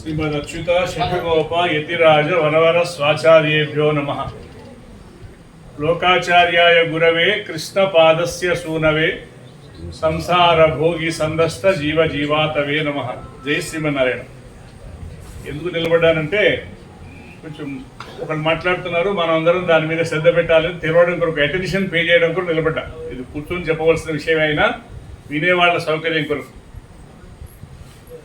శ్రీమదచ్యుత శఠగోప యతిరాజ వనవర స్వాచార్యేభ్యో నమ. లోకాచార్యాయ గురవే కృష్ణపాదస్య సూనవే సంసార భోగి సందస్త జీవ జీవాతవే నమ. జై శ్రీమన్నారాయణ. ఎందుకు నిలబడ్డానంటే కొంచెం ఒకళ్ళు మాట్లాడుతున్నారు మనం అందరం దాని మీద శ్రద్ధ పెట్టాలని తెరవడం కొరకు అటెన్షన్ పే చేయడం కొరకు నిలబడ్డా. ఇది కూర్చొని చెప్పవలసిన విషయం అయినా వినేవాళ్ళ సౌకర్యం కొరకు.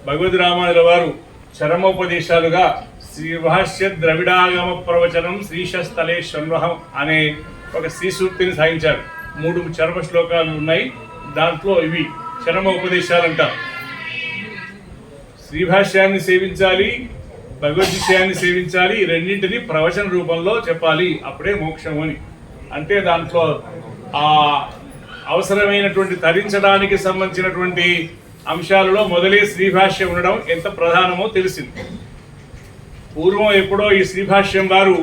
భగవద్ రామానుల వారు చరమోపదేశాలుగా శ్రీభాష్య ద్రవిడాగమ ప్రవచనం శ్రీశస్థలే షణ్వహం అనే ఒక శ్రీసూక్తిని సాగించారు మూడు చరమ శ్లోకాలు ఉన్నాయి. దాంట్లో ఇవి చరమ ఉపదేశాలు అంటారు శ్రీభాష్యాన్ని సేవించాలి భగవద్విషయాన్ని సేవించాలి రెండింటిని ప్రవచన రూపంలో చెప్పాలి. అప్పుడే మోక్షం అని. అంటే దాంట్లో ఆ అవసరమైనటువంటి తరించడానికి సంబంధించినటువంటి అంశాలలో మొదలే శ్రీభాష్యం ఉండడం ఎంత ప్రధానమో తెలిసింది. పూర్వం ఎప్పుడో ఈ శ్రీభాష్యం వారు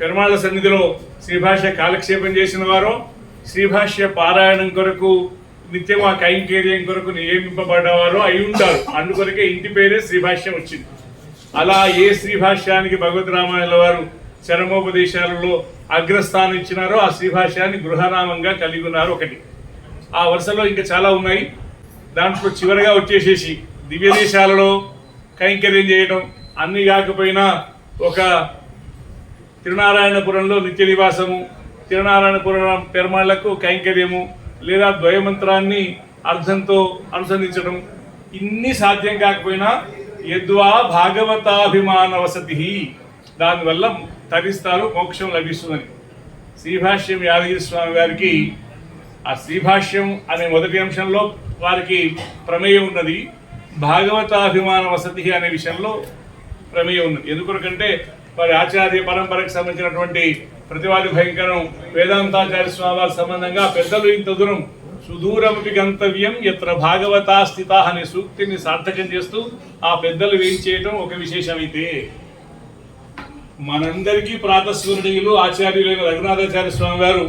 పెరుమాళ సన్నిధిలో శ్రీభాష్య కాలక్షేపం చేసిన వారో శ్రీభాష్య పారాయణం కొరకు నిత్యం ఆ కైంకేర్యం కొరకు నియమింపబడ్డవారో అయి ఉంటారు. అందుకొరకే ఇంటి పేరే శ్రీభాష్యం వచ్చింది. అలా ఏ శ్రీభాష్యానికి భగవద్ రామాయణ వారు చరమోపదేశాలలో అగ్రస్థానం ఇచ్చినారో ఆ శ్రీభాష్యాన్ని గృహనామంగా కలిగి ఉన్నారు ఒకటి. ఆ వరుసలో ఇంకా చాలా ఉన్నాయి. దాంట్లో చివరిగా వచ్చేసేసి దివ్య దేశాలలో కైంకర్యం చేయడం అన్ని కాకపోయినా ఒక తిరునారాయణపురంలో నిత్య నివాసము తిరునారాయణపురం పెరుమాళ్ళకు కైంకర్యము లేదా ద్వయమంత్రాన్ని అర్థంతో అనుసంధించడం ఇన్ని సాధ్యం కాకపోయినా యద్వా భాగవతాభిమాన వసతి దానివల్ల తరిస్తారు మోక్షం లభిస్తుందని. శ్రీభాష్యం యాదగిరి స్వామి గారికి ఆ శ్రీభాష్యం అనే మొదటి అంశంలో వారికి ప్రమేయం ఉన్నది. భాగవతాభిమాన వసతి అనే విషయంలో ప్రమేయం ఉన్నది. ఎందుకొరకంటే వారి ఆచార్య పరంపరకు సంబంధించినటువంటి ప్రతివాది భయంకరం. వేదాంతాచార్య స్వామి వారి సంబంధంగా పెద్దలు ఇంత దూరం సుదూరమపి గంతవ్యం ఎత్ర భాగవతా స్థిత అనే సూక్తిని సార్థకం చేస్తూ ఆ పెద్దలు వేయించేయటం చేయటం ఒక విశేషమైతే మనందరికీ ప్రాతస్మరణీయులు ఆచార్యులైన రఘునాథాచార్య స్వామి గారు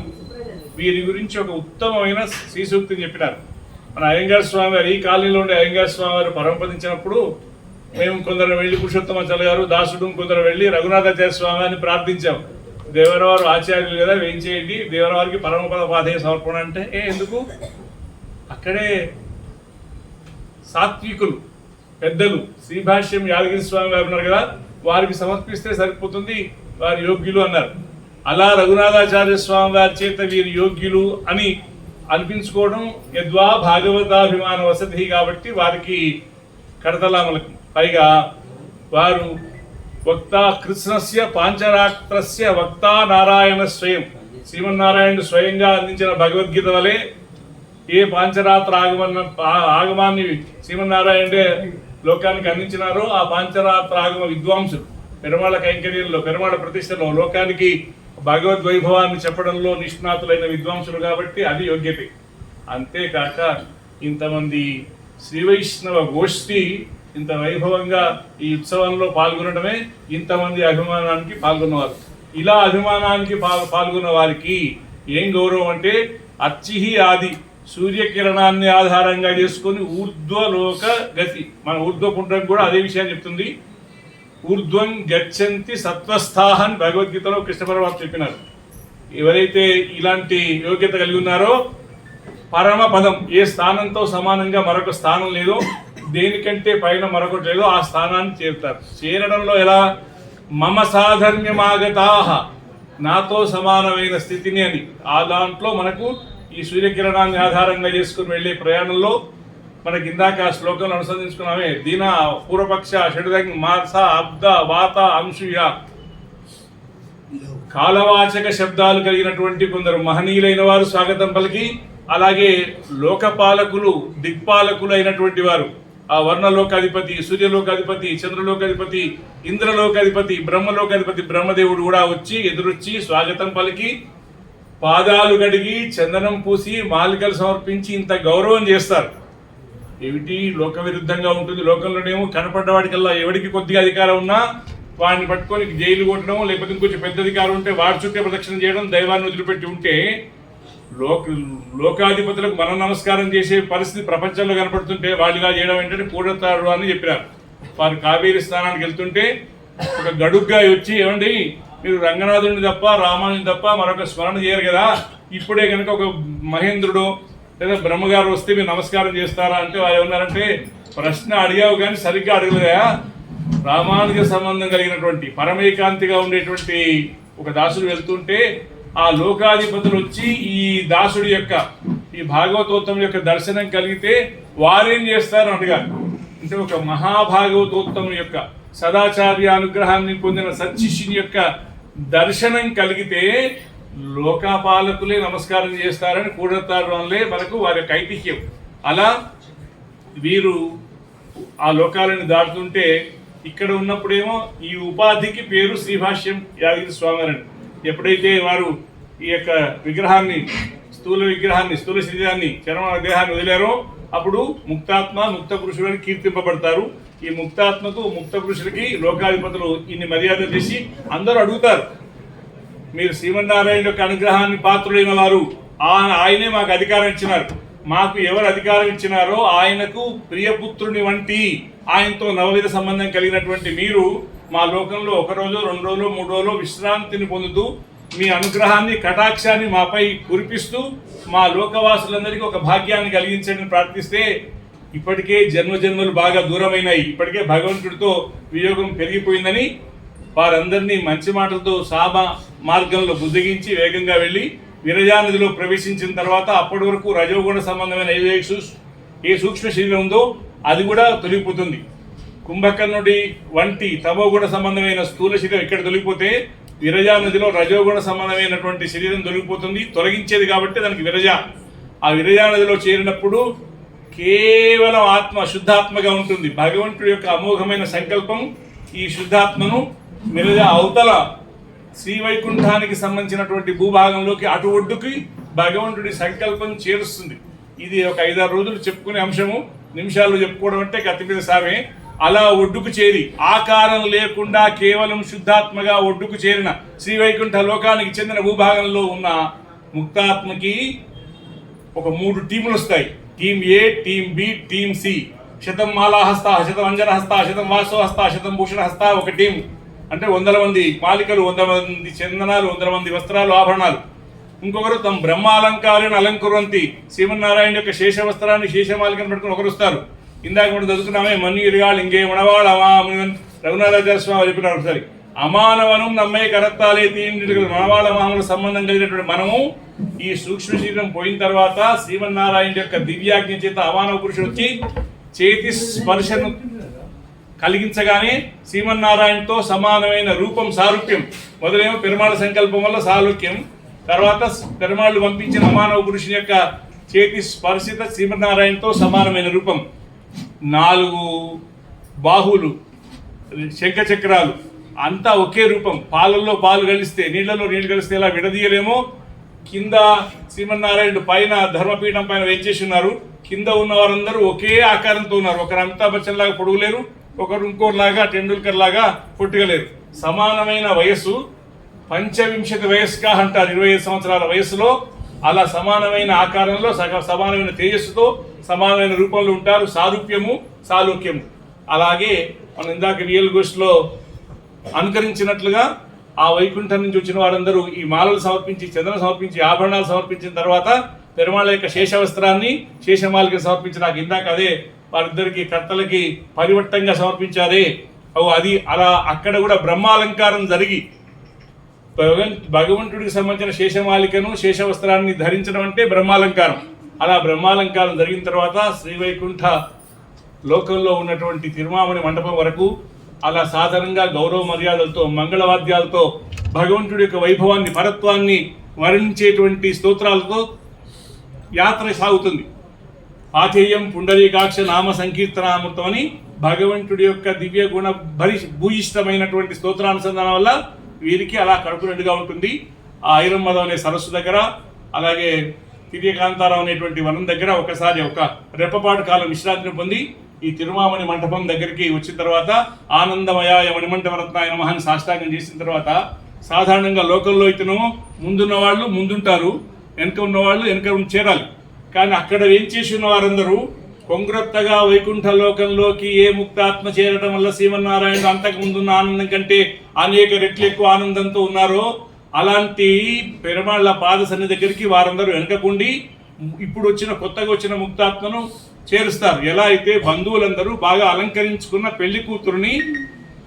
వీరి గురించి ఒక ఉత్తమమైన శ్రీ సూక్తిని చెప్పినారు. మన అయ్యంగార్ స్వామి గారు ఈ కాలనీలో ఉండే అయ్యంగార్ స్వామి గారు పరంపదించినప్పుడు మేము కొందరు వెళ్ళి పురుషోత్తమాచార్య గారు దాసుడు కొందరు వెళ్ళి రఘునాథాచార్య స్వామి గారిని ప్రార్థించాం. దేవరవారు ఆచార్యులు కదా వేయించేయండి దేవరవారికి పరమపద పాదేయ సమర్పణ అంటే ఏ ఎందుకు? అక్కడే సాత్వికులు పెద్దలు శ్రీభాష్యం యాదగిరి స్వామి గారు ఉన్నారు కదా వారికి సమర్పిస్తే సరిపోతుంది వారి యోగ్యులు అన్నారు. అలా రఘునాథాచార్య స్వామి వారి చేత వీరు యోగ్యులు అని అనిపించుకోవడం యద్వా భాగవతాభిమాన వసతి కాబట్టి వారికి కడతలామలకు. పైగా వారు వక్త కృష్ణస్య పాంచరాత్రస్య వక్త నారాయణ స్వయం. శ్రీమన్నారాయణుడు స్వయంగా అందించిన భగవద్గీత వలె ఏ పాంచరాత్ర ఆగమన ఆగమాన్ని శ్రీమన్నారాయణుడే లోకానికి అందించినారో ఆ పాంచరాత్ర ఆగమ విద్వాంసుడు పెరుమాళ కైంకర్యంలో పెరుమాళ ప్రతిష్టలో లోకానికి భగవద్ వైభవాన్ని చెప్పడంలో నిష్ణాతులైన విద్వాంసులు కాబట్టి అది యోగ్యతే. అంతేకాక ఇంతమంది శ్రీ వైష్ణవ గోష్ఠి ఇంత వైభవంగా ఈ ఉత్సవంలో పాల్గొనడమే ఇంతమంది అభిమానానికి పాల్గొన్నవారు. ఇలా అభిమానానికి పా- పాల్గొన్న వారికి ఏం గౌరవం అంటే అచ్చిహి ఆది సూర్యకిరణాన్ని ఆధారంగా చేసుకొని ఊర్ధ్వలోక గతి మన ఊర్ధ్వపుండం కూడా అదే విషయాన్ని చెప్తుంది. ఊర్ధ్వం గచ్చంతి సత్వస్థాహన్ భగవద్గీతలో కృష్ణ పరమాత్మ చెప్పినారు. ఎవరైతే ఇలాంటి యోగ్యత కలిగి ఉన్నారో పరమ పదం ఏ స్థానంతో సమానంగా మరొక స్థానం లేదో దేనికంటే పైన మరొకటి లేదో ఆ స్థానాన్ని చేరుతారు. చేరడంలో ఎలా? మమ సాధర్మ్యమాగతాహ నాతో సమానమైన స్థితిని అని. ఆ దాంట్లో మనకు ఈ సూర్యకిరణాన్ని ఆధారంగా చేసుకుని వెళ్ళే ప్రయాణంలో మనకి ఇందాక ఆ శ్లోకంలో అనుసంధించుకున్నామే దీన పూర్వపక్ష షడుదంగ్ మాస అబ్ద వాత అంశుయ. కాలవాచక శబ్దాలు కలిగినటువంటి కొందరు మహనీయులైన వారు స్వాగతం పలికి అలాగే లోకపాలకులు దిక్పాలకులు అయినటువంటి వారు. ఆ వర్ణలోకాధిపతి సూర్యలోకాధిపతి చంద్రలోకాధిపతి ఇంద్రలోకాధిపతి బ్రహ్మలోకాధిపతి బ్రహ్మదేవుడు కూడా వచ్చి ఎదురొచ్చి స్వాగతం పలికి పాదాలు కడిగి చందనం పూసి మాలికలు సమర్పించి ఇంత గౌరవం చేస్తారు. ఏమిటి? లోక విరుద్ధంగా ఉంటుంది. లోకంలోనేమో కనపడ్డ వాడికల్లా ఎవడికి కొద్దిగా అధికారం ఉన్నా వాడిని పట్టుకొని జైలు కొట్టడం లేకపోతే ఇంకొంచెం పెద్ద అధికారం ఉంటే వాడి చుట్టే ప్రదక్షిణ చేయడం దైవాన్ని వదిలిపెట్టి ఉంటే లోక లోకాధిపతులకు మన నమస్కారం చేసే పరిస్థితి ప్రపంచంలో కనపడుతుంటే వాళ్ళుగా చేయడం ఏంటంటే పూడతారు అని చెప్పినారు. వారు కావేరి స్నానానికి వెళ్తుంటే ఒక గడుగ్గా వచ్చి ఏమండి మీరు రంగనాథుని తప్ప రామానుని తప్ప మరొక స్మరణ చేయరు కదా? ఇప్పుడే కనుక ఒక మహేంద్రుడు లేదా బ్రహ్మగారు వస్తే మీరు నమస్కారం చేస్తారా అంటే వాళ్ళు ఏమన్నారంటే ప్రశ్న అడిగావు కానీ సరిగ్గా అడగలేదా? ప్రామాణిక సంబంధం కలిగినటువంటి పరమేకాంతిగా ఉండేటువంటి ఒక దాసుడు వెళ్తుంటే ఆ లోకాధిపతులు వచ్చి ఈ దాసుడి యొక్క ఈ భాగవతోత్తం యొక్క దర్శనం కలిగితే వారేం చేస్తారు? అడిగారు అంటే ఒక మహాభాగవతోత్తం యొక్క సదాచార్య అనుగ్రహాన్ని పొందిన సత్శిష్యుని యొక్క దర్శనం కలిగితే లోకపాలకులే నమస్కారం చేస్తారని కూడతారులే మనకు వారి యొక్క ఐతిహ్యం అలా వీరు ఆ లోకాలను దాటుతుంటే ఇక్కడ ఉన్నప్పుడేమో ఈ ఉపాధికి పేరు శ్రీభాష్యం యాదగిరి స్వామివారని. ఎప్పుడైతే వారు ఈ యొక్క విగ్రహాన్ని స్థూల విగ్రహాన్ని స్థూల శరీరాన్ని చరమ దేహాన్ని వదిలారో అప్పుడు ముక్తాత్మ ముక్త పురుషుడు కీర్తింపబడతారు. ఈ ముక్తాత్మకు ముక్త పురుషులకి లోకాధిపతులు ఇన్ని మర్యాద చేసి అందరూ అడుగుతారు మీరు శ్రీమన్నారాయణ యొక్క అనుగ్రహాన్ని పాత్రులైన వారు. ఆయనే మాకు అధికారం ఇచ్చినారు. మాకు ఎవరు అధికారం ఇచ్చినారో ఆయనకు ప్రియపుత్రుని వంటి ఆయనతో నవవిధ సంబంధం కలిగినటువంటి మీరు మా లోకంలో ఒక రోజు రెండు రోజులు మూడు రోజులు విశ్రాంతిని పొందుతూ మీ అనుగ్రహాన్ని కటాక్షాన్ని మాపై కురిపిస్తూ మా లోకవాసులందరికీ ఒక భాగ్యాన్ని కలిగించండి ప్రార్థిస్తే ఇప్పటికే జన్మ జన్మలు బాగా దూరమైనాయి. ఇప్పటికే భగవంతుడితో వియోగం పెరిగిపోయిందని వారందరినీ మంచి మాటలతో సాబ మార్గంలో బుద్ధిగించి వేగంగా వెళ్ళి విరజా నదిలో ప్రవేశించిన తర్వాత అప్పటి వరకు రజోగుణ సంబంధమైన ఏ ఏ సూక్ష్మ శరీరం ఉందో అది కూడా తొలగిపోతుంది. కుంభకర్ణుడి వంటి తమోగుణ సంబంధమైన స్థూల శరీరం ఇక్కడ తొలగిపోతే విరజా నదిలో రజోగుణ సంబంధమైనటువంటి శరీరం తొలగిపోతుంది. తొలగించేది కాబట్టి దానికి విరజ. ఆ విరజా నదిలో చేరినప్పుడు కేవలం ఆత్మ శుద్ధాత్మగా ఉంటుంది. భగవంతుడి యొక్క అమోఘమైన సంకల్పం ఈ శుద్ధాత్మను విరజ అవతల శ్రీవైకుంఠానికి సంబంధించినటువంటి భూభాగంలోకి అటు ఒడ్డుకి భగవంతుడి సంకల్పం చేరుస్తుంది. ఇది ఒక ఐదారు రోజులు చెప్పుకునే అంశము. నిమిషాలు చెప్పుకోవడం అంటే కత్తి మీద సామే. అలా ఒడ్డుకు చేరి ఆకారం లేకుండా కేవలం శుద్ధాత్మగా ఒడ్డుకు చేరిన శ్రీవైకుంఠ లోకానికి చెందిన భూభాగంలో ఉన్న ముక్తాత్మకి ఒక మూడు టీములు వస్తాయి. Team A team B team C. శతం మాలా హస్త శతం అంజన హస్త శతం వాసో హస్త శతం భూషణ హస్త ఒక టీం అంటే వందల మంది మాలికలు వంద మంది చందనాలు వందల మంది వస్త్రాలు ఆభరణాలు. ఇంకొకరు తమ బ్రహ్మాలంకారాన్ని అలంకురంతి శ్రీమన్నారాయణ యొక్క శేష వస్త్రాన్ని శేషమాలికను పెట్టుకుని ఒకరు వస్తారు. ఇందాక మనం చదువుకున్నామే మన్నీరుగాళ్ళు ఇంకే మణవాళ అమామునివన్ రఘునాథాచార్య స్వామి చెప్పినారు ఒకసారి. అమానవనం నమ్మే కరత్తాలే తీండి మనవాళ్ళ మహాముల సంబంధం కలిగినటువంటి మనము ఈ సూక్ష్మ శరీరం పోయిన తర్వాత శ్రీమన్నారాయణ యొక్క దివ్యాజ్ఞ చేత అమానవ పురుషుడు వచ్చి చేతి స్పర్శను కలిగించగానే శ్రీమన్నారాయణతో సమానమైన రూపం సారూప్యం మొదలేమో పెరుమాళ సంకల్పం వల్ల సారూప్యం తర్వాత పెరుమాళ్ళు పంపించిన అమానవ పురుషుని యొక్క చేతి స్పర్శిత శ్రీమన్నారాయణతో సమానమైన రూపం. నాలుగు బాహువులు శంఖ చక్రాలు అంతా ఒకే రూపం. పాలల్లో పాలు కలిస్తే నీళ్ళలో నీళ్ళు కలిస్తే ఎలా విడదీయలేమో? కింద శ్రీమన్నారాయణుడు పైన ధర్మపీఠం పైన వేచేసి ఉన్నారు. కింద ఉన్న వారందరూ ఒకే ఆకారంతో ఉన్నారు. ఒకరు అమితాబ్ బచ్చన్ లాగా పొడుగులేరు ఒకరు ఇంకోలాగా టెండూల్కర్ లాగా పొట్టుగలేరు సమానమైన వయస్సు పంచవింశతి వయస్గా అంటారు. ఇరవై ఐదు సంవత్సరాల వయసులో అలా సమానమైన ఆకారంలో సగ సమానమైన తేజస్సుతో సమానమైన రూపంలో ఉంటారు. సారూప్యము సాలోక్యము. అలాగే మనం ఇందాక రియల్ గోష్లో అనుకరించినట్లుగా ఆ వైకుంఠం నుంచి వచ్చిన వారందరూ ఈ మాలలు సమర్పించి చంద్రం సమర్పించి ఆభరణాలు సమర్పించిన తర్వాత పెరుమాళ యొక్క శేషవస్త్రాన్ని శేషమాలకి సమర్పించి నాకు ఇందాక అదే వారిద్దరికి కర్తలకి పరివట్టంగా సమర్పించారే. అవు అది అలా అక్కడ కూడా బ్రహ్మాలంకారం జరిగి భగవన్ భగవంతుడికి సంబంధించిన శేషమాలికను శేషవస్త్రాన్ని ధరించడం అంటే బ్రహ్మాలంకారం. అలా బ్రహ్మాలంకారం జరిగిన తర్వాత శ్రీవైకుంఠ లోకంలో ఉన్నటువంటి తిరుమామణి మండపం వరకు అలా సాధారణంగా గౌరవ మర్యాదలతో మంగళవాద్యాలతో భగవంతుడి యొక్క వైభవాన్ని పరత్వాన్ని వర్ణించేటువంటి స్తోత్రాలతో యాత్ర సాగుతుంది. ఆథేయం పుండరీకాక్ష నామ సంకీర్తనామృతం అని భగవంతుడి యొక్క దివ్య గుణ భరి భూయిష్టమైనటువంటి స్తోత్రానుసంధానం వల్ల వీరికి అలా కడుపు నిండుగా ఉంటుంది. ఆ ఐరమ్మదం అనే సరస్సు దగ్గర అలాగే తిరియకాంతారావు అనేటువంటి వనం దగ్గర ఒకసారి ఒక రెప్పపాటు కాలం విశ్రాంతిని పొంది ఈ తిరుమామణి మంటపం దగ్గరికి వచ్చిన తర్వాత ఆనందమయాయ మణిమంటవరత్నాయ మహాన్ని సాష్టాంగం చేసిన తర్వాత సాధారణంగా లోకల్లో ఇతను ముందున్న వాళ్ళు ముందుంటారు వెనుక ఉన్న వాళ్ళు వెనక చేరాలి. కానీ అక్కడ ఏం చేసి ఉన్న వారందరూ కొంగ్రొత్తగా వైకుంఠలోకంలోకి ఏ ముక్తాత్మ చేరటం వల్ల శ్రీమన్నారాయణ అంతకు ముందున్న ఆనందం కంటే అనేక రెట్లు ఎక్కువ ఆనందంతో ఉన్నారో అలాంటి పెరమాళ్ళ పాద సన్ని దగ్గరికి వారందరూ వెనకకుండి ఇప్పుడు వచ్చిన కొత్తగా వచ్చిన ముక్తాత్మను చేరుస్తారు. ఎలా అయితే బంధువులందరూ బాగా అలంకరించుకున్న పెళ్ళి కూతురుని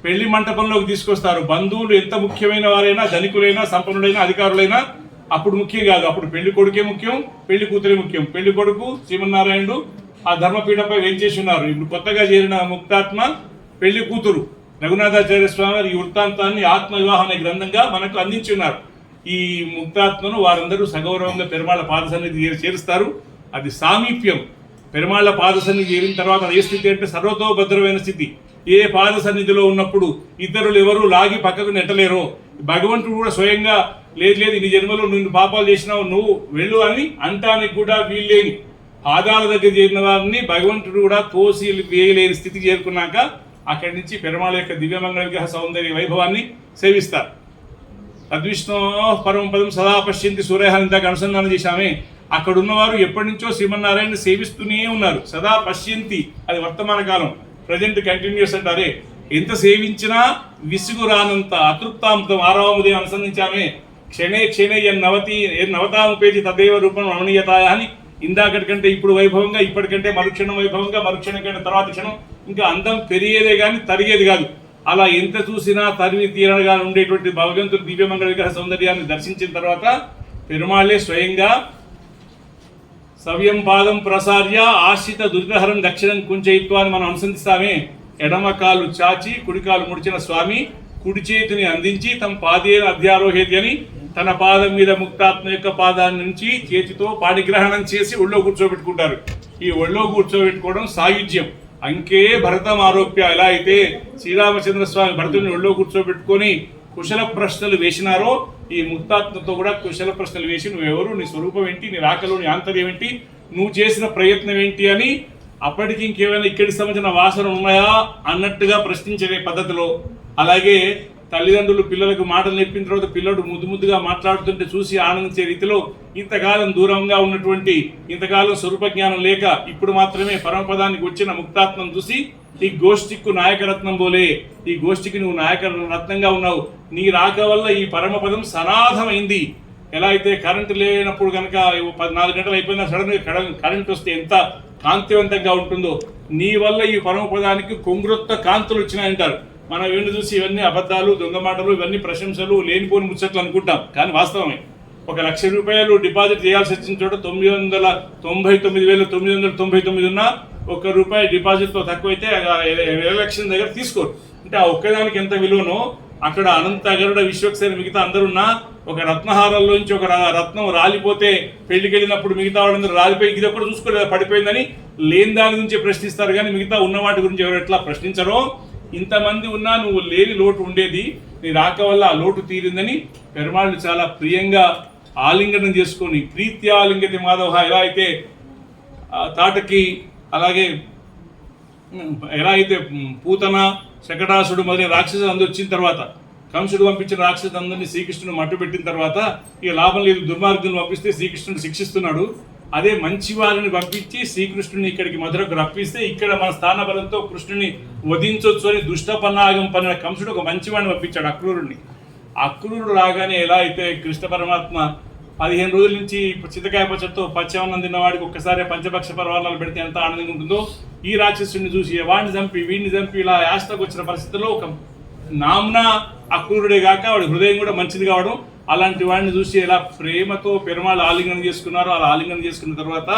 పెళ్ళి మంటపంలోకి తీసుకొస్తారు. బంధువులు ఎంత ముఖ్యమైన వారైనా ధనికులైనా సంపన్నులైనా అధికారులైనా అప్పుడు ముఖ్యం కాదు అప్పుడు పెళ్ళి కొడుకే ముఖ్యం పెళ్ళి కూతురే ముఖ్యం. పెళ్ళి కొడుకు శ్రీమన్నారాయణుడు ఆ ధర్మపీఠంపై వేంచేసి ఉన్నారు? ఇప్పుడు కొత్తగా చేరిన ముక్తాత్మ పెళ్ళి కూతురు రఘునాథాచార్య స్వామి వారి ఈ వృత్తాంతాన్ని ఆత్మ వివాహం అనే గ్రంథంగా మనకు అందించి ఉన్నారు. ఈ ముక్తాత్మను వారందరూ సగౌరవంగా పెరుమాళ్ళ పాద సన్నిధి చేరుస్తారు. అది సామీప్యం. పెరుమాళ్ళ పాద సన్నిధి చేరిన తర్వాత ఏ స్థితి అంటే సర్వతోభద్రమైన స్థితి. ఏ పాద సన్నిధిలో ఉన్నప్పుడు ఇతరులు ఎవరు లాగి పక్కకు నెట్టలేరో. భగవంతుడు కూడా స్వయంగా లేదు లేదు ఇన్ని జన్మలో నిన్ను పాపాలు చేసినావు నువ్వు వెళ్ళు అని అంటానికి కూడా వీల్లేని పాదాల దగ్గర చేరిన వారిని భగవంతుడు కూడా తోసి వేయలేని స్థితికి చేరుకున్నాక అక్కడి నుంచి పెరమాళ యొక్క దివ్యమంగళ విగ్రహ సౌందర్య వైభవాన్ని సేవిస్తారు. తద్విష్ణు పరమ పదం సదా పశ్యంతి సూర్యహాన్ని ఇందాక అనుసంధానం చేశామే. అక్కడ ఉన్నవారు ఎప్పటి నుంచో శ్రీమన్నారాయణ సేవిస్తూనే ఉన్నారు. సదా పశ్యంతి అది వర్తమాన కాలం. ప్రజెంట్ కంటిన్యూస్ అంటారే. ఎంత సేవించినా విసుగు రానంత అతృప్తాంతం ఆరవ ఉదయం అనుసంధించామే. క్షణే క్షణే ఎన్ నవతి ఎన్ నవతాముపేజి తదేవ రూపం రమణీయతాయ అని ఇందాకటి కంటే ఇప్పుడు వైభవంగా ఇప్పటికంటే మరుక్షణం వైభవంగా మరుక్షణం కంటే తర్వాత క్షణం ఇంకా అందం పెరిగేదే కానీ తరిగేది కాదు. అలా ఎంత చూసినా తరివి తీరనగా ఉండేటువంటి భగవంతుడు దివ్యమంగళ విగ్రహ సౌందర్యాన్ని దర్శించిన తర్వాత పెరుమాళ్ళే స్వయంగా సవ్యం పాదం ప్రసార్య ఆశ్రిత దుర్గహరం దక్షిణం కుంచయిత్వ అని మనం అనుసంధిస్తామే. ఎడమ కాలు చాచి కుడికాలు ముడిచిన స్వామి కుడి చేతిని అందించి తమ పాదేన అధ్యారోహేది అని తన పాదం మీద ముక్తాత్మ యొక్క పాదాన్ని నుంచి చేతితో పాడిగ్రహణం చేసి ఒళ్ళో కూర్చోబెట్టుకుంటారు. ఈ ఒళ్ళో కూర్చోబెట్టుకోవడం సాయుధ్యం. అంకే భరతం ఆరోప్య. ఎలా అయితే శ్రీరామచంద్ర స్వామి భరతుని ఒళ్ళో కూర్చోబెట్టుకొని కుశల ప్రశ్నలు వేసినారో ఈ ముక్తాత్మతో కూడా కుశల ప్రశ్నలు వేసి నువ్వెవరు? నీ స్వరూపం ఏంటి? నీ రాకలోని ఆంతర్యం ఏంటి? నువ్వు చేసిన ప్రయత్నం ఏంటి అని అప్పటికి ఇంకేమైనా ఇక్కడికి సంబంధించిన వాసన ఉన్నాయా? అన్నట్టుగా ప్రశ్నించే పద్ధతిలో. అలాగే తల్లిదండ్రులు పిల్లలకు మాటలు నేర్పిన తర్వాత పిల్లడు ముద్దు ముద్దుగా మాట్లాడుతుంటే చూసి ఆనందించే రీతిలో ఇంతకాలం దూరంగా ఉన్నటువంటి ఇంతకాలం స్వరూప జ్ఞానం లేక ఇప్పుడు మాత్రమే పరమపదానికి వచ్చిన ముక్తాత్మం చూసి ఈ గోష్ఠికు నాయకరత్నం పోలే ఈ గోష్ఠికి నువ్వు నాయక రత్నంగా ఉన్నావు. నీ రాక వల్ల ఈ పరమపదం సనాథమైంది ఎలా అయితే కరెంటు లేనప్పుడు కనుక పద్నాలుగు గంటలు అయిపోయినా సడన్గా కరెంటు కరెంట్ వస్తే ఎంత కాంతివంతంగా ఉంటుందో నీ వల్ల ఈ పరమపదానికి కొంగురొత్త కాంతులు వచ్చినాయంటారు. మనం ఏంటి చూసి ఇవన్నీ అబద్ధాలు దొంగ మాటలు ఇవన్నీ ప్రశంసలు లేనిపోని ముచ్చట్లు అనుకుంటాం. కానీ వాస్తవమే ఒక లక్ష రూపాయలు డిపాజిట్ చేయాల్సి వచ్చిన చోట తొమ్మిది వందల తొంభై తొమ్మిది వేల తొమ్మిది వందల తొంభై తొమ్మిది ఉన్నా ఒక రూపాయి డిపాజిట్తో తక్కువైతే ఎలక్షన్ దగ్గర తీసుకోరు. అంటే ఆ ఒక్కదానికి ఎంత విలువనో అక్కడ అనంత అగరుడ విశ్వక్సేన మిగతా అందరున్నా ఒక రత్నహారంలోంచి ఒక రత్నం రాలిపోతే పెళ్ళికి వెళ్ళినప్పుడు మిగతా వాళ్ళందరూ రాలిపోయి ఇది ఒక్కటి చూసుకోలేదు పడిపోయిందని లేని దాని గురించి ప్రశ్నిస్తారు. కానీ మిగతా ఉన్న వాటి గురించి ఎవరు ఎట్లా ప్రశ్నించరో ఇంతమంది ఉన్నా నువ్వు లేని లోటు ఉండేది నీ రాక వల్ల ఆ లోటు తీరిందని పెరుమాళ్ళు చాలా ప్రియంగా ఆలింగనం చేసుకొని ప్రీత్యాలింగతి మాధవ ఎలా అయితే తాటకి అలాగే ఎలా అయితే పూతన శకటాసుడు మొదలైన రాక్షసులు అందరూ వచ్చిన తర్వాత కంసుడు పంపించిన రాక్షసులు అందరినీ శ్రీకృష్ణుడు మట్టు పెట్టిన తర్వాత ఇక లాభం లేదు దుర్మార్గులు పంపిస్తే శ్రీకృష్ణుడు శిక్షిస్తున్నాడు. అదే మంచి వారిని పంపించి శ్రీకృష్ణుని ఇక్కడికి మధురకు రప్పిస్తే ఇక్కడ మన స్థాన బలంతో కృష్ణుని వధించవచ్చు అని దుష్ట పన్నాగం కంసుడు ఒక మంచివాడిని పంపించాడు అక్రూరుణ్ణి. అక్రూరుడు రాగానే ఎలా అయితే కృష్ణ పరమాత్మ పదిహేను రోజుల నుంచి చితకాయ పచ్చతో పచ్చవన్నం తిన్నవాడికి ఒక్కసారి పంచపక్ష పర్వాలను పెడితే ఎంత ఆనందంగా ఉంటుందో ఈ రాక్షసుడిని చూసి వాడిని చంపి వీడిని చంపి ఇలా యాస్తకు వచ్చిన పరిస్థితుల్లో ఒక నామ్న అక్రూరుడే కాక వాడి హృదయం కూడా మంచిది కావడం అలాంటి వాడిని చూసి ఎలా ప్రేమతో పెరుమాళ్ళు ఆలింగనం చేసుకున్నారో అలా ఆలింగనం చేసుకున్న తర్వాత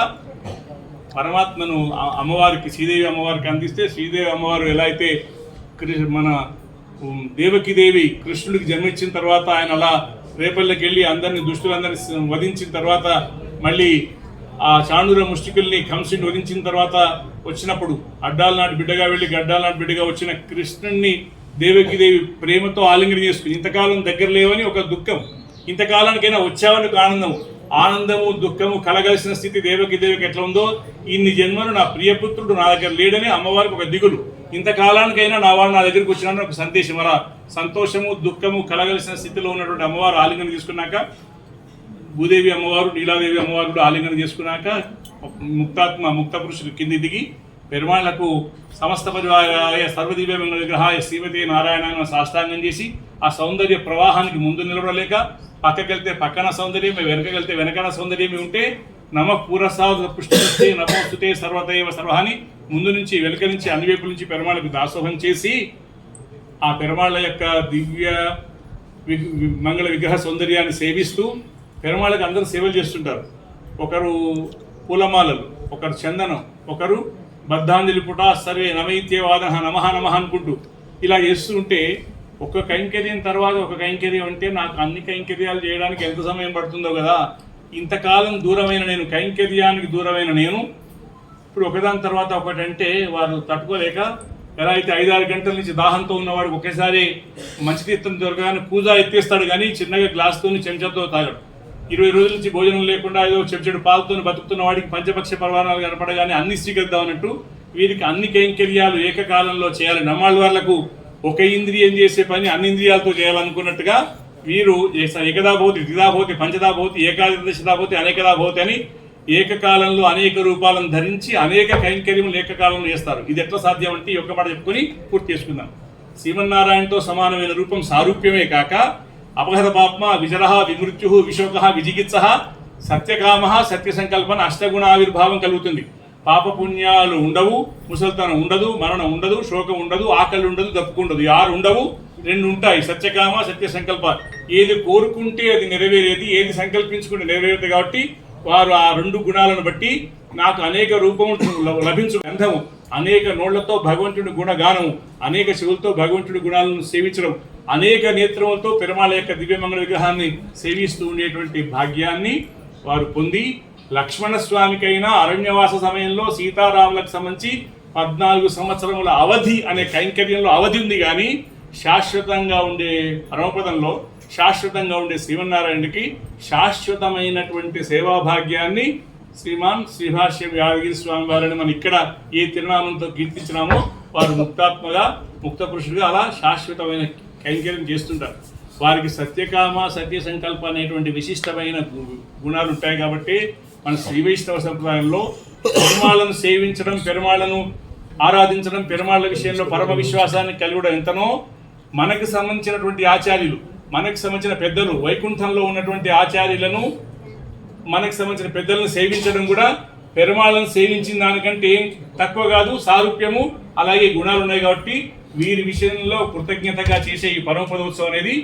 పరమాత్మను అమ్మవారికి శ్రీదేవి అమ్మవారికి అందిస్తే శ్రీదేవి అమ్మవారు ఎలా అయితే మన దేవకిదేవి దేవకీదేవి కృష్ణుడికి జన్మించిన తర్వాత ఆయన అలా రేపల్లకి వెళ్ళి అందరిని దుష్టులందరినీ వధించిన తర్వాత మళ్ళీ ఆ చాణుర ముష్టికుల్ని కంసుని వధించిన తర్వాత వచ్చినప్పుడు అడ్డాల నాటి బిడ్డగా వెళ్ళి గడ్డాల నాటి బిడ్డగా వచ్చిన కృష్ణుణ్ణి దేవకీదేవి ప్రేమతో ఆలింగనం చేసుకుని ఇంతకాలం దగ్గర లేవని ఒక దుఃఖం. ఇంతకాలానికైనా వచ్చావనుకు ఒక ఆనందం. ఆనందము దుఃఖము కలగలిసిన స్థితి దేవకి దేవికి ఎట్లా ఉందో ఇన్ని జన్మలు నా ప్రియపుత్రుడు నా దగ్గర లేడని అమ్మవారికి ఒక దిగులు. ఇంతకాలానికైనా నా వాడు నా దగ్గరికి వచ్చిన ఒక సందేశం అలా సంతోషము దుఃఖము కలగలిసిన స్థితిలో ఉన్నటువంటి అమ్మవారు ఆలింగనం తీసుకున్నాక భూదేవి అమ్మవారు నీలాదేవి అమ్మవారు కూడా ఆలింగనం చేసుకున్నాక ముక్తాత్మ ముక్త పురుషుడు కింది దిగి పెరుమాళ్ళకు సమస్త పరివారాయ సర్వదివ్య మంగళ విగ్రహాయ శ్రీమతి నారాయణ సాష్టాంగం చేసి ఆ సౌందర్య ప్రవాహానికి ముందు నిలబడలేక పక్కకెళ్తే పక్కన సౌందర్యం వెనకకెళ్తే వెనకన సౌందర్యమే ఉంటే నమ పూరసాద పుష్టి నమోస్తుతే సర్వదైవ సర్వాన్ని ముందు నుంచి వెనుక నుంచి అన్ని వైపుల నుంచి పెరుమాళ్ళకు దాసోహం చేసి ఆ పెరుమాళ్ళ యొక్క దివ్య మంగళ విగ్రహ సౌందర్యాన్ని సేవిస్తూ పెరుమాళ్ళకి అందరూ సేవలు చేస్తుంటారు. ఒకరు పూలమాలలు ఒకరు చందనం ఒకరు బద్ధాంజలి పుట సర్వే నమైత్యవాద నమ నమః అనుకుంటూ ఇలా చేస్తుంటే ఒక కైంకర్యం తర్వాత ఒక కైంకర్యం అంటే నాకు అన్ని కైంకర్యాలు చేయడానికి ఎంత సమయం పడుతుందో కదా. ఇంతకాలం దూరమైన నేను కైంకర్యానికి దూరమైన నేను. ఇప్పుడు ఒకదాని తర్వాత ఒకటి అంటే వారు తట్టుకోలేక ఎలా అయితే ఐదారు గంటల నుంచి దాహంతో ఉన్నవాడికి ఒకేసారి మంచి తీర్థం దొరకగానే పూజ ఎత్తేస్తాడు కానీ చిన్నగా గ్లాస్తో చెంచాతో తాగడు. ఇరవై రోజుల నుంచి భోజనం లేకుండా ఏదో చెడు పాలతో బతుకుతున్న వాడికి పంచపక్ష పర్వాణాలు కనపడగానే అన్ని స్వీకరిద్దామన్నట్టు వీరికి అన్ని కైంకర్యాలు ఏకకాలంలో చేయాలి. నమ్మాళ్ళ వాళ్ళకు ఒక ఇంద్రియం చేసే పని అన్ని ఇంద్రియాలతో చేయాలనుకున్నట్టుగా వీరు ఏస- ఏకదాభూతి ద్విధాభూతి పంచదాభూతి ఏకాదశదాభూతి అనేకదాభూతి అని ఏకకాలంలో అనేక రూపాలను ధరించి అనేక కైంకర్యములు ఏకకాలంలో చేస్తారు. ఇది ఎట్లా సాధ్యం అంటే ఈ ఒక్క మాట చెప్పుకొని పూర్తి చేసుకుందాం. శ్రీమన్నారాయణతో సమానమైన రూపం సారూప్యమే కాక అపహత పాప్మ విజర విమృత్యు విశోక విజిగిత్స సత్యకామ సత్య సంకల్పన అష్టగుణ కలుగుతుంది. పాపపుణ్యాలు ఉండవు ముసల్తనం ఉండదు మరణం ఉండదు శోకం ఉండదు ఆకలి ఉండదు దప్పుకు ఉండదు. ఆరు ఉండవు రెండు ఉంటాయి. సత్యకామ సత్య సంకల్ప ఏది కోరుకుంటే అది నెరవేరేది ఏది సంకల్పించుకుంటే నెరవేరేది కాబట్టి వారు ఆ రెండు గుణాలను బట్టి నాకు అనేక రూపములు లభించు గంధము అనేక నోళ్ళతో భగవంతుడి గుణగానము అనేక శివులతో భగవంతుడి గుణాలను సేవించడం. అనేక నేత్రములతో పెరుమాళ యొక్క దివ్యమంగళ విగ్రహాన్ని సేవిస్తూ ఉండేటువంటి భాగ్యాన్ని వారు పొంది లక్ష్మణస్వామికైనా అరణ్యవాస సమయంలో సీతారాములకు సంబంధించి పద్నాలుగు సంవత్సరముల అవధి అనే కైంకర్యంలో అవధి ఉంది కానీ శాశ్వతంగా ఉండే పరమపదంలో శాశ్వతంగా ఉండే శ్రీమన్నారాయణుడికి శాశ్వతమైనటువంటి సేవాభాగ్యాన్ని శ్రీమాన్ శ్రీభాష్యం యాదగిరి స్వామి వారిని మనం ఇక్కడ ఏ తిరునామంతో కీర్తించినామో వారు ముక్తాత్మగా ముక్త పురుషుడిగా అలా శాశ్వతమైన కైంకర్యం చేస్తుంటారు. వారికి సత్యకామ సత్య సంకల్ప అనేటువంటి విశిష్టమైన గుణాలు ఉంటాయి కాబట్టి మన శ్రీ వైష్ణవ సంప్రదాయంలో పెరుమాళ్ళను సేవించడం పెరుమాళ్ళను ఆరాధించడం పెరుమాళ్ళ విషయంలో పరమ విశ్వాసాన్ని కలిగడం ఎంతనో మనకు సంబంధించినటువంటి ఆచార్యులు మనకు సంబంధించిన పెద్దలు వైకుంఠంలో ఉన్నటువంటి ఆచార్యులను మనకు సంబంధించిన పెద్దలను సేవించడం కూడా పెరుమాళ్ళను సేవించిన దానికంటే ఏం తక్కువ కాదు సారూప్యము అలాగే గుణాలు ఉన్నాయి కాబట్టి వీరి విషయంలో కృతజ్ఞతగా చేసే ఈ పరమపదోత్సవం అనేది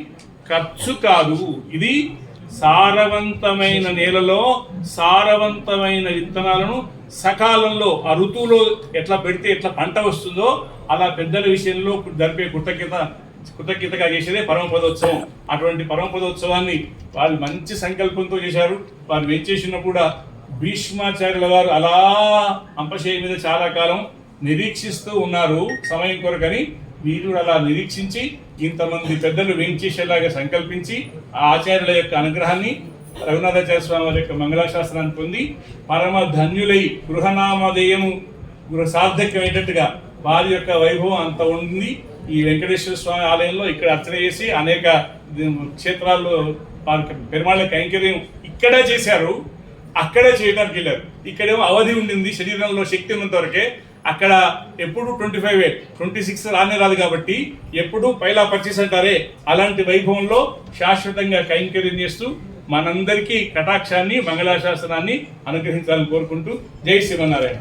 ఖర్చు కాదు. ఇది సారవంతమైన నేలలో సారవంతమైన విత్తనాలను సకాలంలో ఆ ఋతువులో ఎట్లా పెడితే ఎట్లా పంట వస్తుందో అలా పెద్దల విషయంలో జరిపే కృతజ్ఞత కృతజ్ఞతగా చేసేదే పరమపదోత్సవం అటువంటి పరమపదోత్సవాన్ని వాళ్ళు మంచి సంకల్పంతో చేశారు. వారు వెంచేసిన కూడా భీష్మాచార్యుల వారు అలా అంపశయ మీద చాలా కాలం నిరీక్షిస్తూ ఉన్నారు సమయం కొరకని వీరు అలా నిరీక్షించి ఇంతమంది పెద్దలు వెంచేసేలాగా సంకల్పించి ఆ ఆచార్యుల యొక్క అనుగ్రహాన్ని రఘునాథాచార్య స్వామి వారి యొక్క మంగళాశాస్త్రాన్ని పొంది పరమ ధన్యులై గృహనామధేయము గృహ సార్థక్యమయ్యేటట్టుగా వారి యొక్క వైభవం అంత ఉంది ఈ వెంకటేశ్వర స్వామి ఆలయంలో ఇక్కడ అర్చన చేసి అనేక క్షేత్రాల్లో వారికి పెరుమాళ్ళ కైంకర్యం ఇక్కడే చేశారు అక్కడే చేయడానికి వెళ్ళారు. ఇక్కడేమో అవధి ఉండింది శరీరంలో శక్తి ఉన్నంత వరకే అక్కడ ఎప్పుడు ట్వంటీ ఫైవ్ ట్వంటీ సిక్స్ రానే రాదు కాబట్టి ఎప్పుడు పైలా పర్చేస్ అంటారే. అలాంటి వైభవంలో శాశ్వతంగా కైంకర్యం చేస్తూ మనందరికీ కటాక్షాన్ని మంగళాశాసనాన్ని అనుగ్రహించాలని కోరుకుంటూ జై శ్రీమన్నారాయణ.